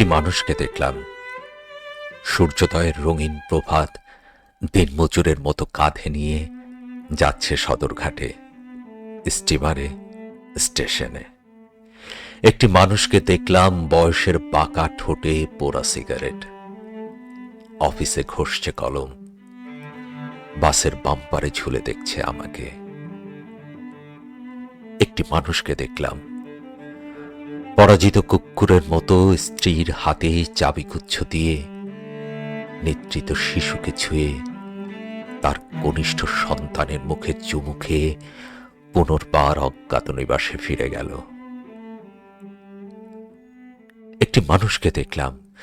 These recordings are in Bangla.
একটি মানুষকে দেখলাম। সূর্যোদয়ের রঙিন প্রভাত দিনমজুরের মতো কাঁধে নিয়ে যাচ্ছে সদরঘাটে, স্টিমারে, স্টেশনে। একটি মানুষকে দেখলাম বয়সের বাঁকা ঠোঁটে পোড়া সিগারেট। অফিসে ঘষছে কলম। বাসের বাম্পারে ঝুলে দেখছে আমাকে। একটি মানুষকে দেখলাম। পরাজিত কুকুরের মতো স্ত্রীর হাতে চাবিগুচ্ছ দিয়ে নেতৃত শিশুকে ছুঁয়ে তার কনিষ্ঠ সন্তানের মুখে চুমু খেয়ে পুনর্বার অজ্ঞাত নিবাসে ফিরে গেল। একটি মানুষকে দেখলাম,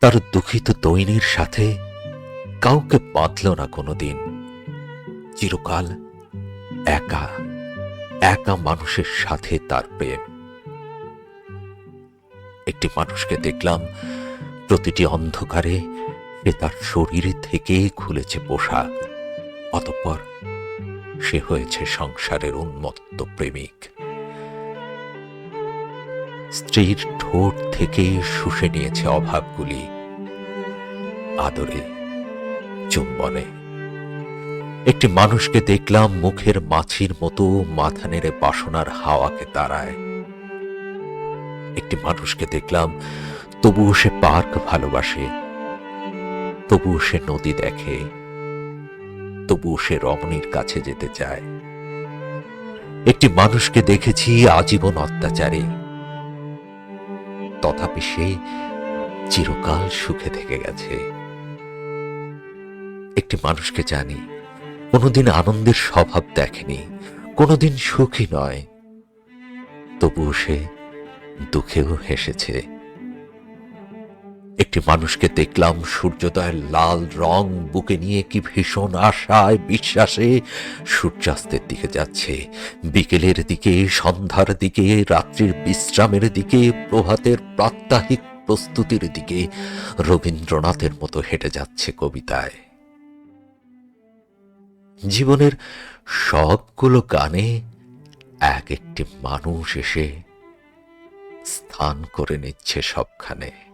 তার দুঃখিত দৈনের সাথে কাউকে বাঁধল না কোনোদিন। চিরকাল একা একা মানুষের সাথে তার প্রেম। একটি মানুষকে দেখলাম, প্রতিটি অন্ধকারে সে তার শরীর থেকে খুলেছে পোশাক, অতঃপর সে হয়েছে সংসারের উন্মত্ত প্রেমিক। স্ত্রীর ঠোঁট থেকে শুষে নিয়েছে অভাবগুলি, আদরে, চুম্বনে। একটি মানুষকে দেখলাম মুখের মাছির মতো মাথা নেড়ে বাসনার হাওয়াকে তাড়ায়। একটি মানুষকে দেখলাম, তবুও সে পার্ক ভালোবাসে, তবুও সে নদী দেখে, তবুও সে রমণীর কাছে যেতে চায়। একটি মানুষকে দেখেছি আজীবন অত্যাচারে, তথাপি সে চিরকাল সুখে থেকে গেছে। একটি মানুষকে জানি, কোনোদিন আনন্দের স্বভাব দেখেনি, কোনোদিন সুখী নয়, তবুও সে দুঃখেও হেসেছে। একটি মানুষকে দেখলাম সূর্যোদয়ের লাল রং বুকে নিয়ে কি ভীষণ আশায় বিশ্বাসে সূর্যাস্তের দিকে যাচ্ছে। বিকেলের দিকে, সন্ধ্যার দিকে, রাত্রির বিশ্রামের দিকে, প্রভাতের প্রাত্যহিক প্রস্তুতির দিকে রবীন্দ্রনাথের মতো হেঁটে যাচ্ছে কবিতায়। জীবনের সবগুলো গানে এক একটি মানুষ এসে স্থান করে নিচ্ছে সবখানে।